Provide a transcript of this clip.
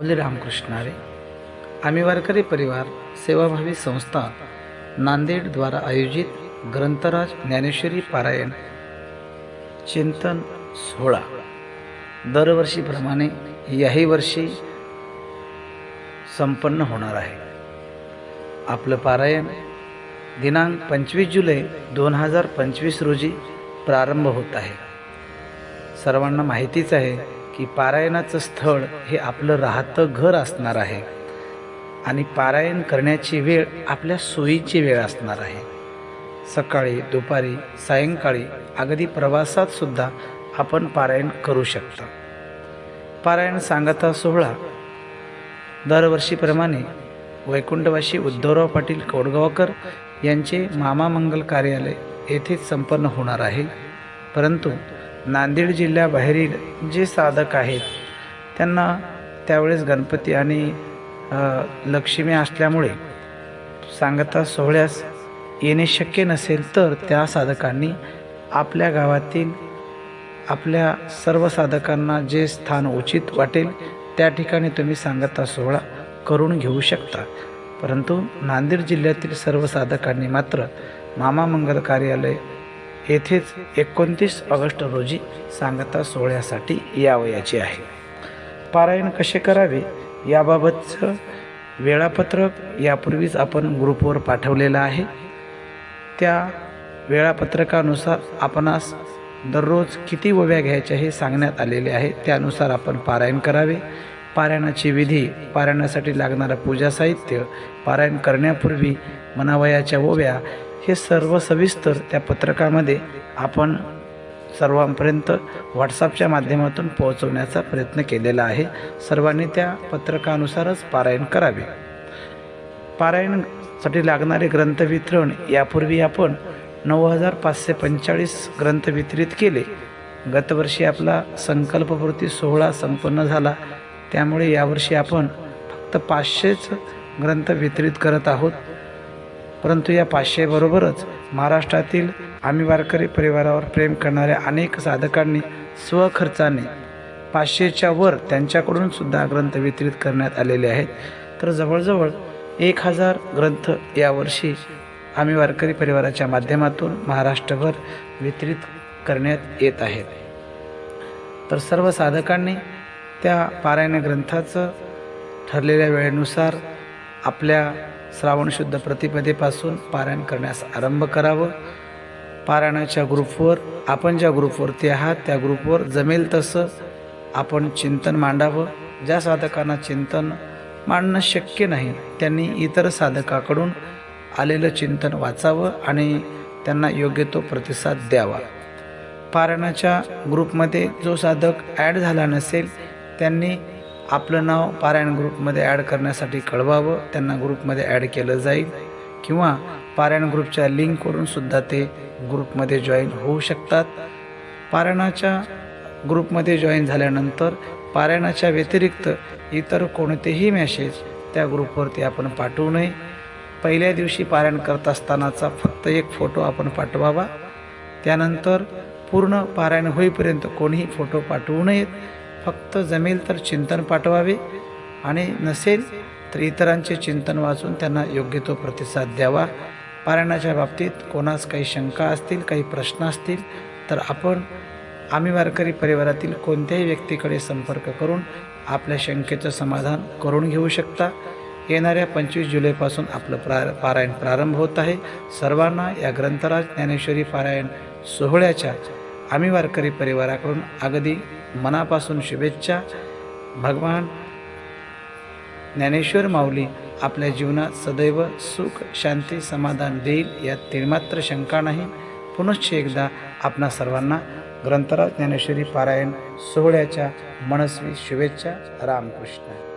माऊली रामकृष्णारे आम्ही वारकरी परिवार सेवाभावी संस्था नांदेडद्वारा आयोजित ग्रंथराज ज्ञानेश्वरी पारायण चिंतन सोहळा. दरवर्षीप्रमाणे याही वर्षी संपन्न होणार आहे. आपलं पारायण दिनांक पंचवीस जुलै दोन हजार पंचवीस रोजी प्रारंभ होत आहे. सर्वांना माहितीच आहे की पारायणाचं स्थळ हे आपलं राहतं घर असणार आहे. आणि पारायण करण्याची वेळ आपल्या सोयीची वेळ असणार आहे. सकाळी दुपारी सायंकाळी अगदी प्रवासात सुद्धा आपण पारायण करू शकता. पारायण सांगता सोहळा दरवर्षीप्रमाणे वैकुंठवासी उद्धवराव पाटील कोडगावकर यांचे मामा मंगल कार्यालय येथेच संपन्न होणार आहे. परंतु नांदेड जिल्ह्याबाहेरील जे साधक आहेत त्यांना त्यावेळेस गणपती आणि लक्ष्मी असल्यामुळे सांगता सोहळ्यास येणे शक्य नसेल तर त्या साधकांनी आपल्या गावातील आपल्या सर्व साधकांना जे स्थान उचित वाटेल त्या ठिकाणी तुम्ही सांगता सोहळा करून घेऊ शकता. परंतु नांदेड जिल्ह्यातील सर्व साधकांनी मात्र मामा मंगल कार्यालय येथेच एकोणतीस ऑगस्ट रोजी सांगता सोहळ्यासाठी यावयाची आहे. पारायण कसे करावे याबाबतचं वेळापत्रक यापूर्वीच आपण ग्रुपवर पाठवलेलं आहे. त्या वेळापत्रकानुसार आपणास दररोज किती ओव्या घ्यायच्या हे सांगण्यात आलेले आहे. त्यानुसार आपण पारायण करावे. पारायणाची विधी पारायणासाठी लागणारं पूजा साहित्य पारायण करण्यापूर्वी मनावयाच्या ओव्या हे सर्व सविस्तर त्या पत्रकामध्ये आपण सर्वांपर्यंत व्हॉट्सअपच्या माध्यमातून पोहोचवण्याचा प्रयत्न केलेला आहे. सर्वांनी त्या पत्रकानुसारच पारायण करावे. पारायणसाठी लागणारे ग्रंथ वितरण यापूर्वी आपण नऊ हजार पाचशे पंचेचाळीस ग्रंथ वितरित केले. गतवर्षी आपला संकल्पपूर्ती सोहळा संपन्न झाला. त्यामुळे यावर्षी आपण फक्त पाचशेच ग्रंथ वितरित करत आहोत. परंतु या पाचशेबरोबरच महाराष्ट्रातील आम्ही वारकरी परिवारावर प्रेम करणाऱ्या अनेक साधकांनी स्वखर्चाने पाचशेच्या वर त्यांच्याकडून सुद्धा ग्रंथ वितरित करण्यात आलेले आहेत. तर जवळजवळ एक हजार ग्रंथ यावर्षी आम्ही वारकरी परिवाराच्या माध्यमातून महाराष्ट्रभर वितरित करण्यात येत आहेत. तर सर्व साधकांनी त्या पारायण ग्रंथाचं ठरलेल्या वेळेनुसार आपल्या श्रावण शुद्ध प्रतिपदेपासून पारायण करण्यास आरंभ करावं. पारायणाच्या ग्रुपवर आपण ज्या ग्रुपवरती आहात त्या ग्रुपवर जमेल तसं आपण चिंतन मांडावं. ज्या साधकांना चिंतन मांडणं शक्य नाही त्यांनी इतर साधकाकडून आलेलं चिंतन वाचावं आणि त्यांना योग्य तो प्रतिसाद द्यावा. पारायणाच्या ग्रुपमध्ये जो साधक ॲड झाला नसेल त्यांनी आपलं नाव पारायण ग्रुपमध्ये ॲड करण्यासाठी कळवावं त्यांना ग्रुपमध्ये ॲड केलं जाईल. किंवा पारायण ग्रुपच्या लिंकवरून सुद्धा ते ग्रुपमध्ये जॉईन होऊ शकतात. पारायणाच्या ग्रुपमध्ये जॉईन झाल्यानंतर पारायणाच्या व्यतिरिक्त इतर कोणतेही मॅसेज त्या ग्रुपवरती आपण पाठवू नये. पहिल्या दिवशी पारायण करत असतानाचा फक्त एक फोटो आपण पाठवावा. त्यानंतर पूर्ण पारायण होईपर्यंत कोणीही फोटो पाठवू नयेत. फक्त जमेल तर चिंतन पाठवावे आणि नसेल तर इतरांचे चिंतन वाचून त्यांना योग्य तो प्रतिसाद द्यावा. पारायणाच्या बाबतीत कोणास काही शंका असतील काही प्रश्न असतील तर आपण आम्ही वारकरी परिवारातील कोणत्याही व्यक्तीकडे संपर्क करून आपल्या शंकेचं समाधान करून घेऊ शकता. येणाऱ्या पंचवीस जुलैपासून आपलं प्रा पारायण प्रारंभ होत आहे. सर्वांना या ग्रंथराज ज्ञानेश्वरी पारायण सोहळ्याच्या आम्ही वारकरी परिवाराकडून अगदी मनापासून शुभेच्छा. भगवान ज्ञानेश्वर माऊली आपल्या जीवनात सदैव सुख शांती समाधान देईल यात तिळमात्र शंका नाही. पुनश्च एकदा आपणा सर्वांना ग्रंथराज ज्ञानेश्वरी पारायण सोहळ्याच्या मनस्वी शुभेच्छा. रामकृष्ण.